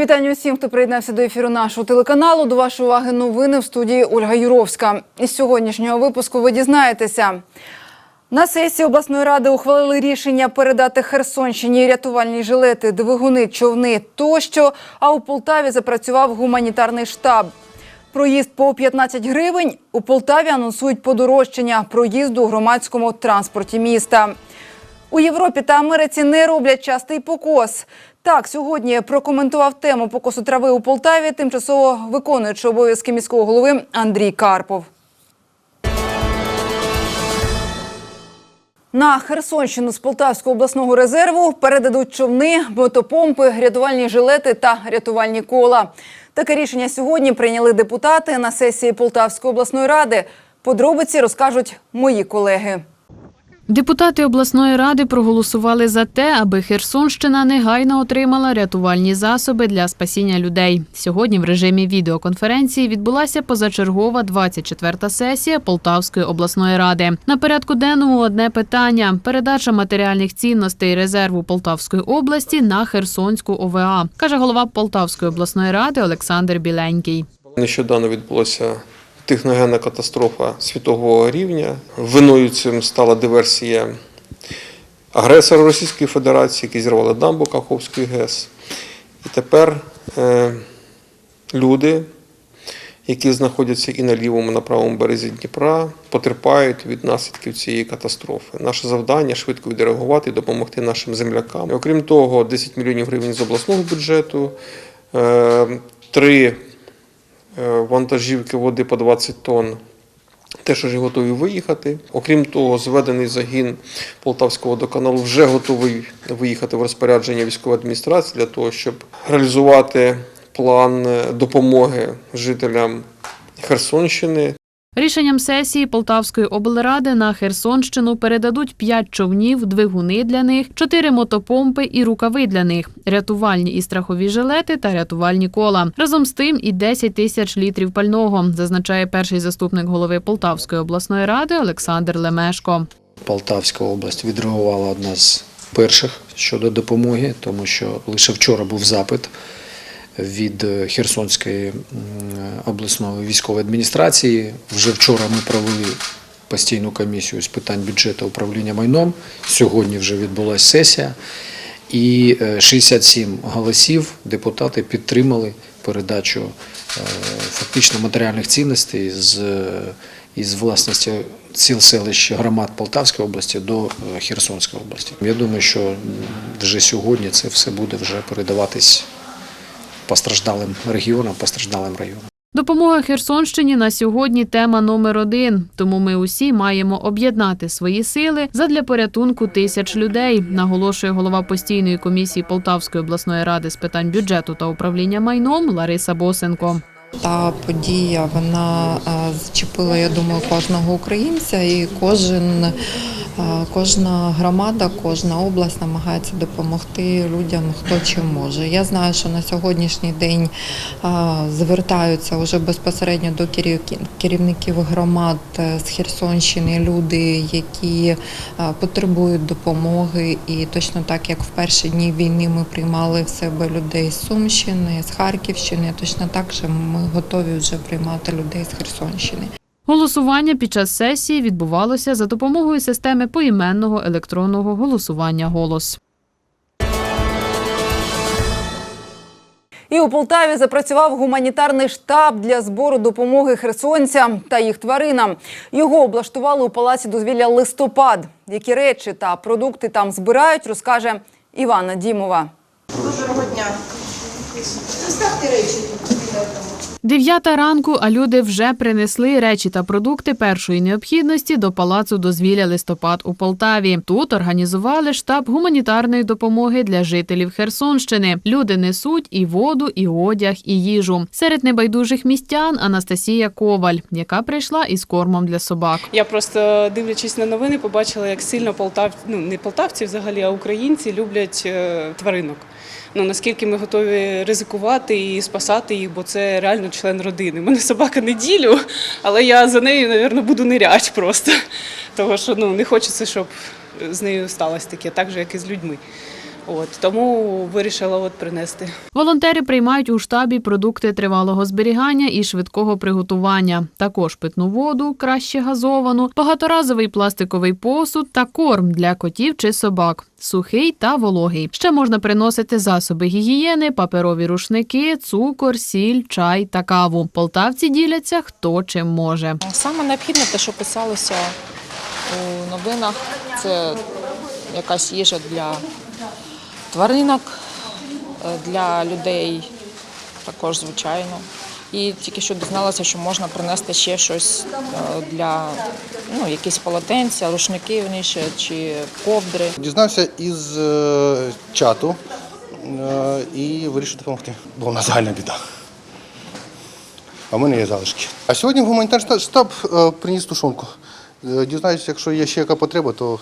Мої вітання усім, хто приєднався до ефіру нашого телеканалу. До вашої уваги новини в студії Ольга Юровська. Із сьогоднішнього випуску ви дізнаєтеся. На сесії обласної ради ухвалили рішення передати Херсонщині рятувальні жилети, двигуни, човни тощо. А у Полтаві запрацював гуманітарний штаб. Проїзд по 15 гривень у Полтаві анонсують подорожчання проїзду у громадському транспорті міста. У Європі та Америці не роблять частий покос. Так, сьогодні прокоментував тему покосу трави у Полтаві тимчасово виконуючий обов'язки міського голови Андрій Карпов. На Херсонщину з Полтавського обласного резерву передадуть човни, мотопомпи, рятувальні жилети та рятувальні кола. Таке рішення сьогодні прийняли депутати на сесії Полтавської обласної ради. Подробиці розкажуть мої колеги. Депутати обласної ради проголосували за те, аби Херсонщина негайно отримала рятувальні засоби для спасіння людей. Сьогодні в режимі відеоконференції відбулася позачергова 24-та сесія Полтавської обласної ради. На порядку денному одне питання: передача матеріальних цінностей резерву Полтавської області на Херсонську ОВА, каже голова Полтавської обласної ради Олександр Біленький. Нещодавно відбулася техногенна катастрофа світового рівня. Виною цим стала диверсія агресора Російської Федерації, який зірвали дамбу Каховської ГЕС. І тепер е, люди, які знаходяться і на лівому, і на правому березі Дніпра, потерпають від наслідків цієї катастрофи. Наше завдання швидко відреагувати і допомогти нашим землякам. Окрім того, 10 мільйонів гривень з обласного бюджету, е, три е, вантажівки води по 20 тонн. Теж вже готові виїхати. Окрім того, зведений загін Полтавського водоканалу вже готовий виїхати в розпорядження військової адміністрації для того, щоб реалізувати план е, допомоги жителям Херсонщини Рішенням сесії Полтавської облради на Херсонщину передадуть 5 човнів, двигуни для них, 4 мотопомпи і рукави для них, рятувальні і страхові жилети та рятувальні кола. Разом з тим і 10 тисяч літрів пального, зазначає перший заступник голови Полтавської обласної ради Олександр Лемешко. Полтавська область відреагувала одна з перших щодо допомоги, тому що лише вчора був запит від е, Херсонської обласної військової адміністрації. Вже вчора ми провели постійну комісію з питань бюджету управління майном. Сьогодні вже відбулася сесія. І е, 67 голосів депутати підтримали передачу е, фактично матеріальних цінностей з, е, із власності сіл селищ громад Полтавської області до е, Херсонської області. Я думаю, що вже сьогодні це все буде вже передаватись постраждалим регіонам, постраждалим районам. Допомога Херсонщині на сьогодні тема номер один. Тому ми усі маємо об'єднати свої сили задля порятунку тисяч людей, наголошує голова постійної комісії Полтавської обласної ради з питань бюджету та управління майном Лариса Босенко. Та подія вона е, зачепила, я думаю, кожного українця, і кожен, е, кожна громада, кожна область намагається допомогти людям, хто чим може. Я знаю, що на сьогоднішній день е, звертаються вже безпосередньо до керів- керівників громад з Херсонщини люди, які потребують допомоги. І точно так, як в перші дні війни ми приймали в себе людей з Сумщини, з Харківщини, точно так же ми готові вже приймати людей з Херсонщини. Голосування під час сесії відбувалося за допомогою системи поіменного електронного голосування голос. І у Полтаві запрацював гуманітарний штаб для збору допомоги херсонцям та їх тваринам. Його облаштували у палаці дозвілля листопад. Які речі та продукти там збирають, розкаже Івана Дімова. Доброго дня. Доставте речі. Дев'ята ранку, а люди вже принесли речі та продукти першої необхідності до палацу дозвілля листопад у Полтаві. Тут організували штаб гуманітарної допомоги для жителів Херсонщини. Люди несуть і воду, і одяг, і їжу. Серед небайдужих містян Анастасія Коваль, яка прийшла із кормом для собак. Я просто дивлячись на новини, побачила, як сильно полтав... ну, не полтавці взагалі, а українці люблять е, тваринок. Ну наскільки ми готові ризикувати і спасати їх, бо це реально член родини. У мене собака неділю, але я за нею, мабуть, буду нирять просто. Тому що ну не хочеться, щоб з нею сталося таке, так же, як і з людьми. От тому вирішила от принести. Волонтери приймають у штабі продукти тривалого зберігання і швидкого приготування, також питну воду, краще газовану, багаторазовий пластиковий посуд та корм для котів чи собак. Сухий та вологий. Ще можна приносити засоби гігієни, паперові рушники, цукор, сіль, чай та каву. Полтавці діляться хто чим може. Саме необхідне те, що писалося у новинах, це якась їжа для тваринок, е, для людей також звичайно. І тільки що дізналася, що можна принести ще щось е, для ну, якісь полотенця, рушники верніше, чи ковдри. Дізнався із е, чату і вирішив допомогти. Бо в нас загальна біда. А в мене є залишки. А сьогодні гуманітарний штаб приніс тушонку. Дізнаюся, якщо є ще яка потреба, то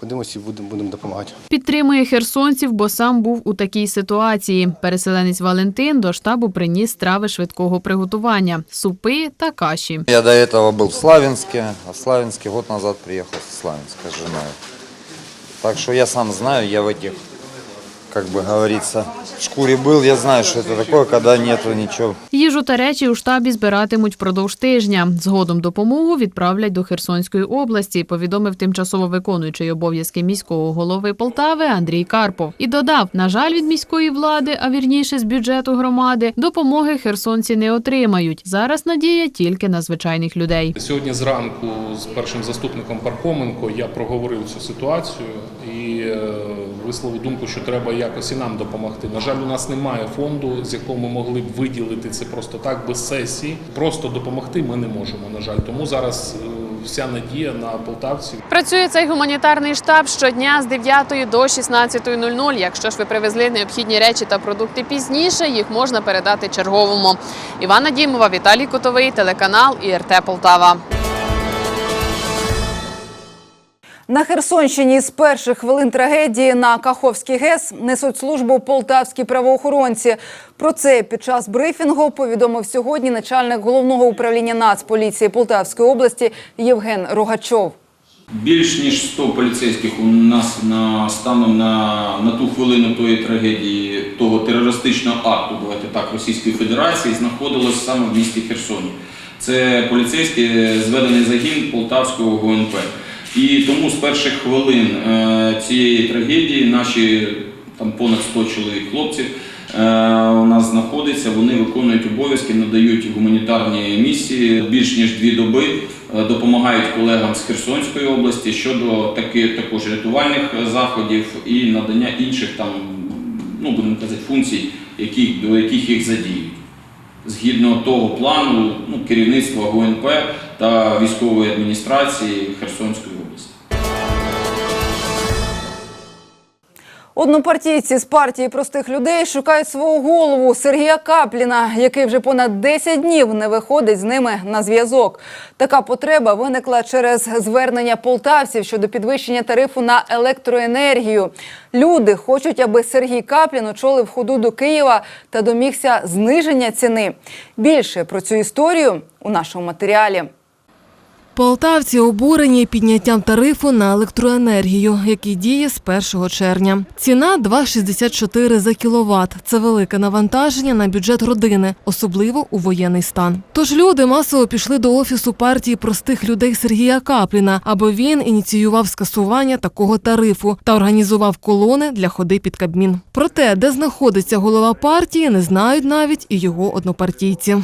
подивимося і будемо, будемо допомагати. Підтримує херсонців, бо сам був у такій ситуації. Переселенець Валентин до штабу приніс страви швидкого приготування, супи та каші. Я до этого был в Славянске, а в Славянске год назад приехал со Славянска с женой. Так что я сам знаю, я в этих, как бы говорится, в шкуре был, я знаю, что это такое, когда нету ничего. Їжу та речі у штабі збиратимуть впродовж тижня. Згодом допомогу відправлять до Херсонської області, повідомив тимчасово виконуючий обов'язки міського голови Полтави Андрій Карпов. І додав, на жаль, від міської влади, а вірніше з бюджету громади, допомоги херсонці не отримають. Зараз надія тільки на звичайних людей. Сьогодні зранку з першим заступником Пархоменко я проговорив цю ситуацію і е, висловив думку, що треба якось і нам допомогти. На жаль, у нас немає фонду, з якого ми могли б виділити це просто так без сесії. Просто допомогти ми не можемо. На жаль, тому зараз е, вся надія на полтавців. Працює цей гуманітарний штаб щодня з 9 до 16.00. Якщо ж ви привезли необхідні речі та продукти пізніше, їх можна передати черговому. Івана Дімова, Віталій Котовий, телеканал ІРТ Полтава. На Херсонщині з перших хвилин трагедії на Каховський ГЕС несуть службу полтавські правоохоронці. Про це під час брифінгу повідомив сьогодні начальник головного управління Нацполіції Полтавської області Євген Рогачов. Більш ніж 100 поліцейських у нас на станом на, на ту хвилину тої трагедії, того терористичного акту, давайте так, Російської Федерації, знаходилось саме в місті Херсоні. Це поліцейський зведений загін Полтавського ГУНП. І тому з перших хвилин е, цієї трагедії наші там понад 100 чоловік хлопців е, у нас знаходиться. Вони виконують обов'язки, надають гуманітарні місії більш ніж дві доби, е, допомагають колегам з Херсонської області щодо таких також рятувальних заходів і надання інших там, ну будемо казати, функцій, які, до яких їх задіють. Згідно того плану ну, керівництва ГУНП та військової адміністрації Херсонської Однопартійці з партії простих людей шукають свого голову Сергія Капліна, який вже понад 10 днів не виходить з ними на зв'язок. Така потреба виникла через звернення полтавців щодо підвищення тарифу на електроенергію. Люди хочуть, аби Сергій Каплін очолив ходу до Києва та домігся зниження ціни. Більше про цю історію у нашому матеріалі. Полтавці обурені підняттям тарифу на електроенергію, який діє з 1 червня. Ціна 2,64 за кіловат. Це велике навантаження на бюджет родини, особливо у воєнний стан. Тож люди масово пішли до офісу партії простих людей Сергія Капліна, аби він ініціював скасування такого тарифу та організував колони для ходи під Кабмін. Проте, де знаходиться голова партії, не знають навіть і його однопартійці.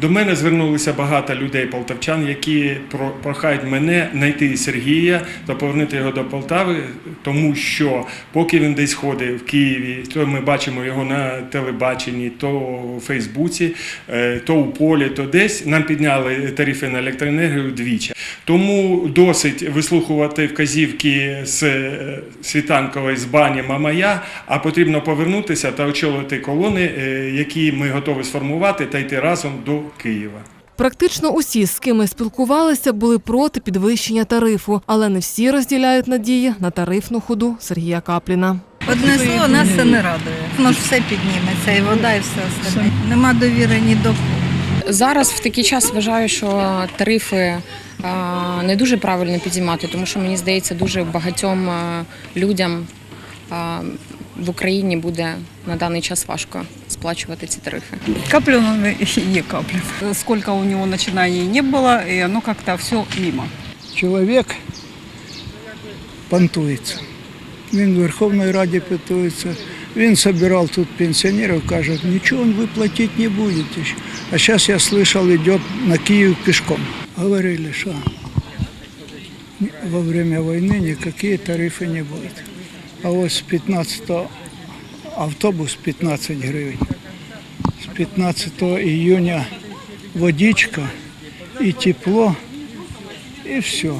До мене звернулися багато людей полтавчан, які про- прохають мене знайти Сергія та повернути його до Полтави, тому що поки він десь ходить в Києві, то ми бачимо його на телебаченні, то у Фейсбуці, е, то у полі, то десь нам підняли тарифи на електроенергію вдвічі. Тому досить вислухувати вказівки з е, світанкової з бані Мамая, а потрібно повернутися та очолити колони, е, які ми готові сформувати та йти разом до Києва. Практично усі, з ким ми спілкувалися, були проти підвищення тарифу, але не всі розділяють надії на тарифну ходу Сергія Капліна. Одне слово, нас це не радує. Воно ж все підніметься, і вода, і все остальне. Нема довіри ні до кого. Зараз в такий час вважаю, що тарифи не дуже правильно підіймати, тому що мені здається, дуже багатьом людям а, в Україні буде на даний час важко сплачувати ці тарифи. Каплин он и не каплин. Сколько у него начинаний не было, и оно как-то все мимо. чоловік понтується. Він в Верховній Раді питається. Він собирал тут пенсионеров, каже, ничего вы платить не будете. А сейчас я слышал, идет на Киев пешком. Говорили, что во время войны никакие тарифы не будут. А ось з 15 автобус 15 гривень. З 15 июня водичка і тепло, і все.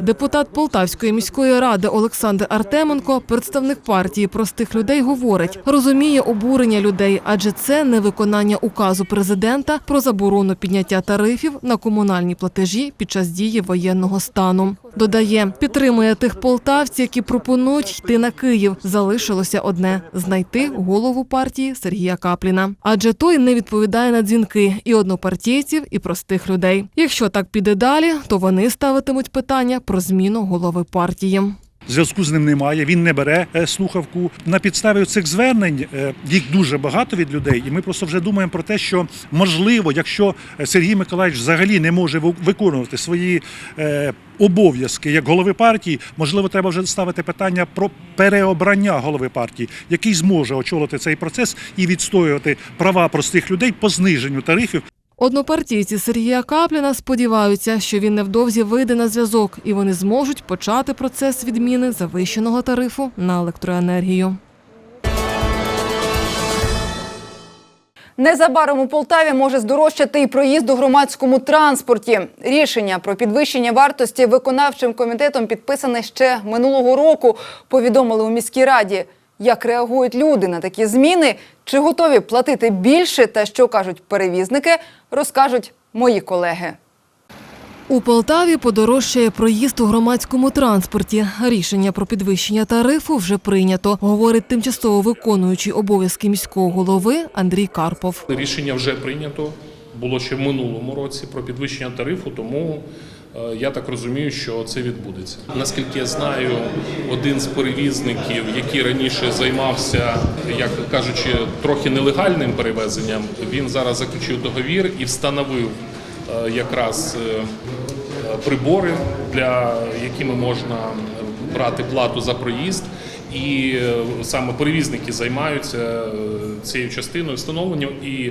Депутат Полтавської міської ради Олександр Артеменко, представник партії простих людей, говорить, розуміє обурення людей, адже це невиконання указу президента про заборону підняття тарифів на комунальні платежі під час дії воєнного стану. Додає, підтримує тих полтавців, які пропонують йти на Київ. Залишилося одне знайти голову партії Сергія Капліна, адже той не відповідає на дзвінки і однопартійців, і простих людей. Якщо так піде далі, то вони ставитимуть питання про зміну голови партії. Зв'язку з ним немає, він не бере е, слухавку. На підставі цих звернень е, їх дуже багато від людей, і ми просто вже думаємо про те, що можливо, якщо Сергій Миколаївич взагалі не може ви- виконувати свої е, обов'язки як голови партії, можливо, треба вже ставити питання про переобрання голови партії, який зможе очолити цей процес і відстоювати права простих людей по зниженню тарифів. Однопартійці Сергія Капліна сподіваються, що він невдовзі вийде на зв'язок і вони зможуть почати процес відміни завищеного тарифу на електроенергію. Незабаром у Полтаві може здорожчати і проїзд у громадському транспорті. Рішення про підвищення вартості виконавчим комітетом підписане ще минулого року. Повідомили у міській раді. Як реагують люди на такі зміни? Чи готові платити більше? Та що кажуть перевізники, розкажуть мої колеги. У Полтаві подорожчає проїзд у громадському транспорті. Рішення про підвищення тарифу вже прийнято, говорить тимчасово виконуючий обов'язки міського голови Андрій Карпов. Рішення вже прийнято. Було ще в минулому році про підвищення тарифу, тому я так розумію, що це відбудеться. Наскільки я знаю, один з перевізників, який раніше займався, як кажучи, трохи нелегальним перевезенням, він зараз заключив договір і встановив е, якраз е, е, прибори, для якими можна брати плату за проїзд. І е, саме перевізники займаються е, цією частиною встановлення і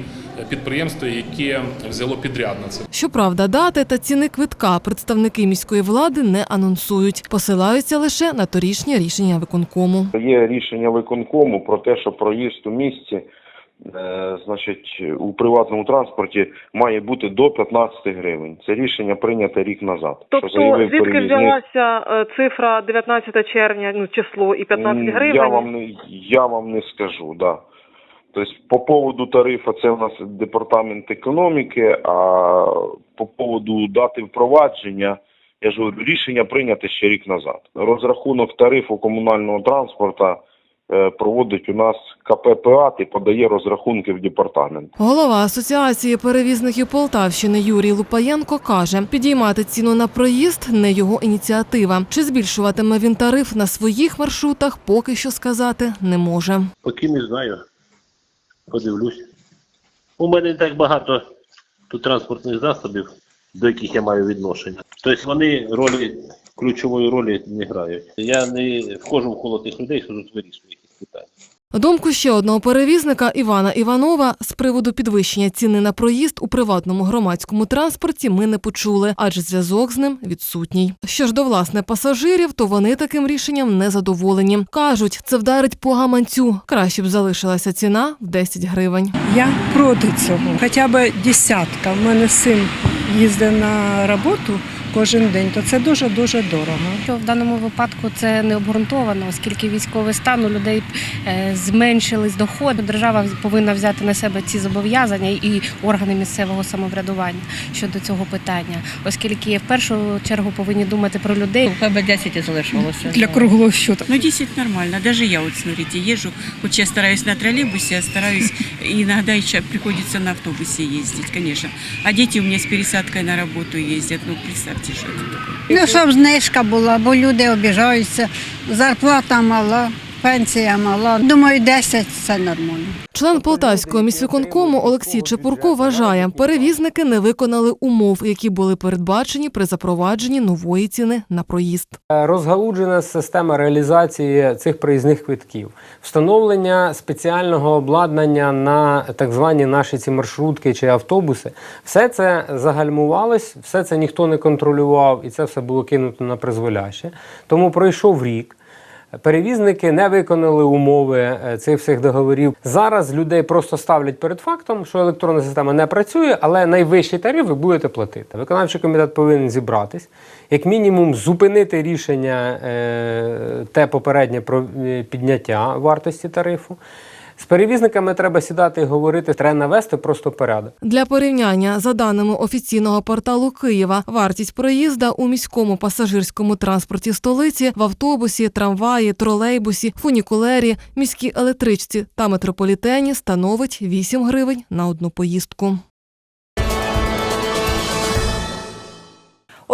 підприємство, яке взяло підряд на це. Щоправда, дати та ціни квитка представники міської влади не анонсують, посилаються лише на торішнє рішення виконкому. Є рішення виконкому про те, що проїзд у місті, значить, у приватному транспорті має бути до 15 гривень. Це рішення прийнято рік назад. Тобто що звідки перевізник. взялася е, цифра 19 червня, ну число і 15 гривень? Я вам не я вам не скажу, да. Тобто по поводу тарифу це у нас департамент економіки, а по поводу дати впровадження, я ж говорю, рішення прийнято ще рік назад. Розрахунок тарифу комунального транспорту е, проводить у нас КППА і подає розрахунки в департамент. Голова Асоціації перевізників Полтавщини Юрій Лупаєнко каже, підіймати ціну на проїзд не його ініціатива. Чи збільшуватиме він тариф на своїх маршрутах, поки що сказати не може. Поки не знаю. Подивлюсь. У мене не так багато тут транспортних засобів, до яких я маю відношення. Тобто вони ролі, ключової ролі не грають. Я не входжу в коло тих людей, що тут вирішують питання. Думку ще одного перевізника Івана Іванова з приводу підвищення ціни на проїзд у приватному громадському транспорті ми не почули, адже зв'язок з ним відсутній. Що ж до власне пасажирів, то вони таким рішенням не задоволені. кажуть, це вдарить по гаманцю. Краще б залишилася ціна в 10 гривень. Я проти цього. Хоча б десятка. У мене син їздить на роботу кожен день, то це дуже-дуже дорого. Що в даному випадку це не обґрунтовано, оскільки військовий стан у людей е, зменшились доходи. Держава повинна взяти на себе ці зобов'язання і органи місцевого самоврядування щодо цього питання, оскільки в першу чергу повинні думати про людей. Хай 10 залишилося. Для круглого счета. Ну, 10 нормально. Даже я вот, смотрите, езжу, хоть я стараюсь на троллейбусе, я стараюсь, и иногда еще приходится на автобусе ездить, конечно. А дети у меня с пересадкой на работу ездят, ну, представьте, это. Ну, щоб знижка була, бо люди обіжаються, зарплата мала. Пенсія мала. Думаю, 10 – це нормально. Член Полтавського міськвиконкому Олексій Чепурко вважає, перевізники не виконали умов, які були передбачені при запровадженні нової ціни на проїзд. Розгалуджена система реалізації цих проїзних квитків, встановлення спеціального обладнання на так звані наші ці маршрутки чи автобуси. Все це загальмувалось, все це ніхто не контролював, і це все було кинуто на призволяще. Тому пройшов рік. Перевізники не виконали умови е, цих всіх договорів. Зараз людей просто ставлять перед фактом, що електронна система не працює, але найвищий тариф ви будете платити. Виконавчий комітет повинен зібратись, як мінімум, зупинити рішення е, те попереднє про е, підняття вартості тарифу. З перевізниками треба сідати і говорити, треба навести просто порядок. Для порівняння, за даними офіційного порталу Києва, вартість проїзда у міському пасажирському транспорті столиці в автобусі, трамваї, тролейбусі, фунікулері, міській електричці та метрополітені становить 8 гривень на одну поїздку.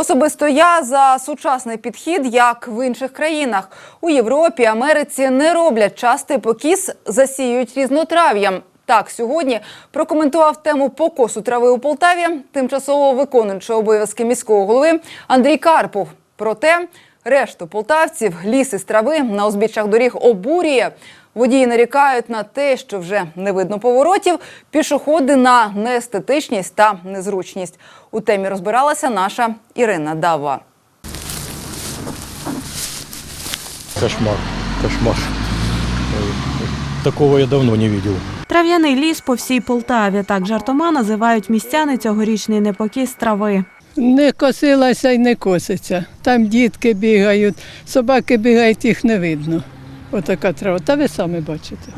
Особисто я за сучасний підхід, як в інших країнах. У Європі, Америці не роблять частий покіс, засіюють різнотрав'ям. Так, сьогодні прокоментував тему покосу трави у Полтаві тимчасово виконуючий обов'язки міського голови Андрій Карпов. Проте решту полтавців ліс із трави на узбіччях доріг обурює. Водії нарікають на те, що вже не видно поворотів, пішоходи на неестетичність та незручність. У темі розбиралася наша Ірина Дава. Кошмар, кошмар. Такого я давно не видел. Трав'яний ліс по всій Полтаві. Так жартома називають містяни цьогорічний непокіс трави. Не косилася і не коситься. Там дітки бігають, собаки бігають, їх не видно. Отака трава. Та ви самі бачите.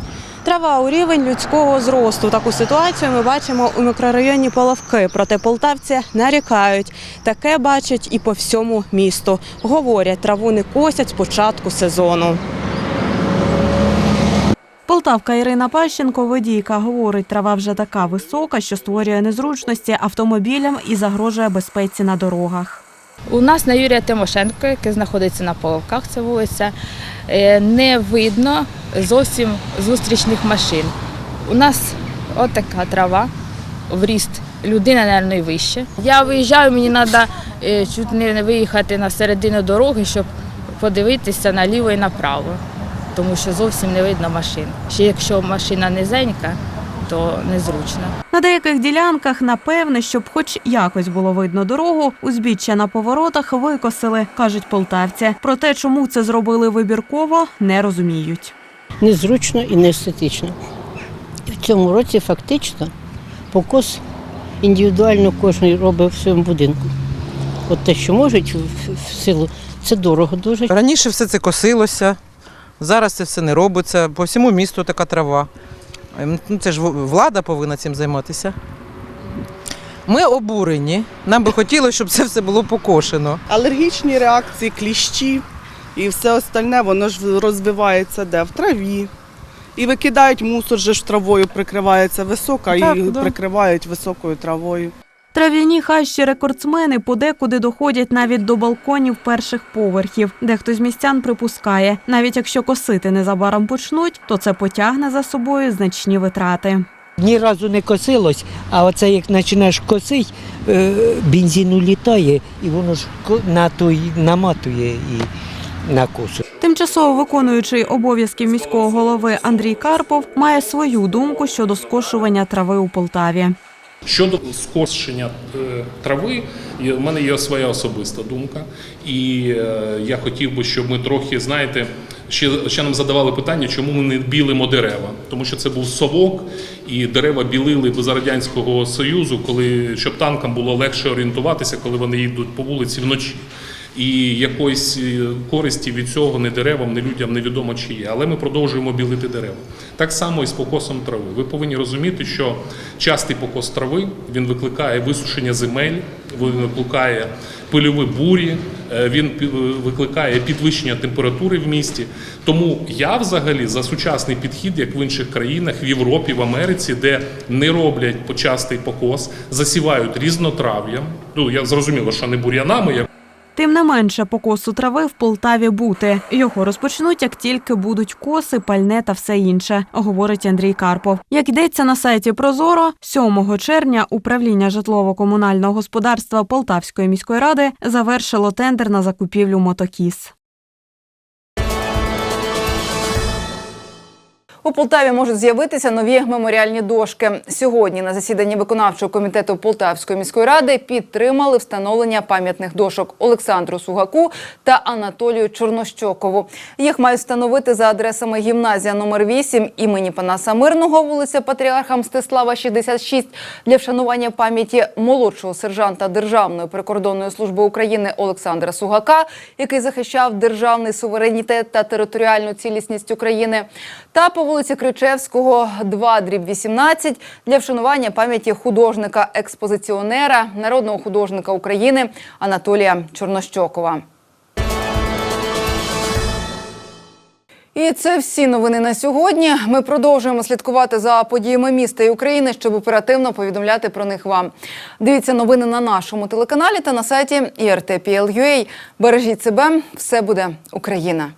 Трава у рівень людського зросту. Таку ситуацію ми бачимо у мікрорайоні Половки. Проте полтавці нарікають. Таке бачать і по всьому місту. Говорять, траву не косять з початку сезону. Полтавка Ірина Пащенко, водійка, говорить, трава вже така висока, що створює незручності автомобілям і загрожує безпеці на дорогах. У нас на Юрія Тимошенко, який знаходиться на Половках, це вулиця, е, не видно зовсім зустрічних машин. У нас отака трава, в ріст людина, мабуть, і вище. Я виїжджаю, мені треба чуть не виїхати на середину дороги, щоб подивитися наліво і направо, тому що зовсім не видно машин. Ще якщо машина низенька, то незручно. На деяких ділянках, напевне, щоб хоч якось було видно дорогу, узбіччя на поворотах викосили, кажуть полтавці. Проте, чому це зробили вибірково, не розуміють. Незручно і не естетично. В цьому році фактично покос індивідуально кожен робить в своєму будинку. От те, що можуть в- в силу, це дорого дуже. Раніше все це косилося, зараз це все не робиться. По всьому місту така трава. Ем, Ну, це ж влада повинна цим займатися. Ми обурені. Нам би хотілося, щоб це все було покошено. Алергічні реакції, кліщі і все остальне, воно ж розвивається де? В траві. І викидають мусор, же ж травою прикривається висока Так, і да. прикривають високою травою. Трав'яні хащі рекордсмени подекуди доходять навіть до балконів перших поверхів. Дехто з містян припускає, навіть якщо косити незабаром почнуть, то це потягне за собою значні витрати. Ні разу не косилось, а оце як починаєш косити, е, бензину літає, і воно ж ко- на той наматує і на косу. Тимчасово виконуючий обов'язки міського голови Андрій Карпов має свою думку щодо скошування трави у Полтаві. Щодо скошення е, трави, в мене є своя особиста думка, і е, я хотів би, щоб ми трохи, знаєте, ще, ще нам задавали питання, чому ми не білимо дерева. Тому що це був совок, і дерева білили за радянського союзу, коли щоб танкам було легше орієнтуватися, коли вони їдуть по вулиці вночі. І якоїсь е, користі від цього не деревам, не людям невідомо чи є. Але ми продовжуємо білити дерева. Так само і з покосом трави. Ви повинні розуміти, що частий покос трави він викликає висушення земель, він викликає пильові бурі, е, він викликає підвищення температури в місті. Тому я взагалі за сучасний підхід, як в інших країнах, в Європі, в Америці, де не роблять почастий покос, засівають різнотрав'ям. Ну я зрозуміло, що не бур'янами. Тим не менше, покосу трави в Полтаві бути. Його розпочнуть, як тільки будуть коси, пальне та все інше, говорить Андрій Карпов. Як йдеться на сайті Прозоро, 7 червня управління житлово-комунального господарства Полтавської міської ради завершило тендер на закупівлю мотокіз. У Полтаві можуть з'явитися нові меморіальні дошки. Сьогодні на засіданні виконавчого комітету Полтавської міської ради підтримали встановлення пам'ятних дошок Олександру Сугаку та Анатолію Чорнощокову. Їх мають встановити за адресами гімназія номер 8 імені Панаса Мирного, вулиця Патріарха Мстислава, 66, для вшанування пам'яті молодшого сержанта Державної прикордонної служби України Олександра Сугака, який захищав державний суверенітет та територіальну цілісність України, та по вулиці Кричевського, 2, дріб 18, для вшанування пам'яті художника-експозиціонера, народного художника України Анатолія Чорнощокова. І це всі новини на сьогодні. Ми продовжуємо слідкувати за подіями міста і України, щоб оперативно повідомляти про них вам. Дивіться новини на нашому телеканалі та на сайті IRT.PL.UA. Бережіть себе, все буде Україна.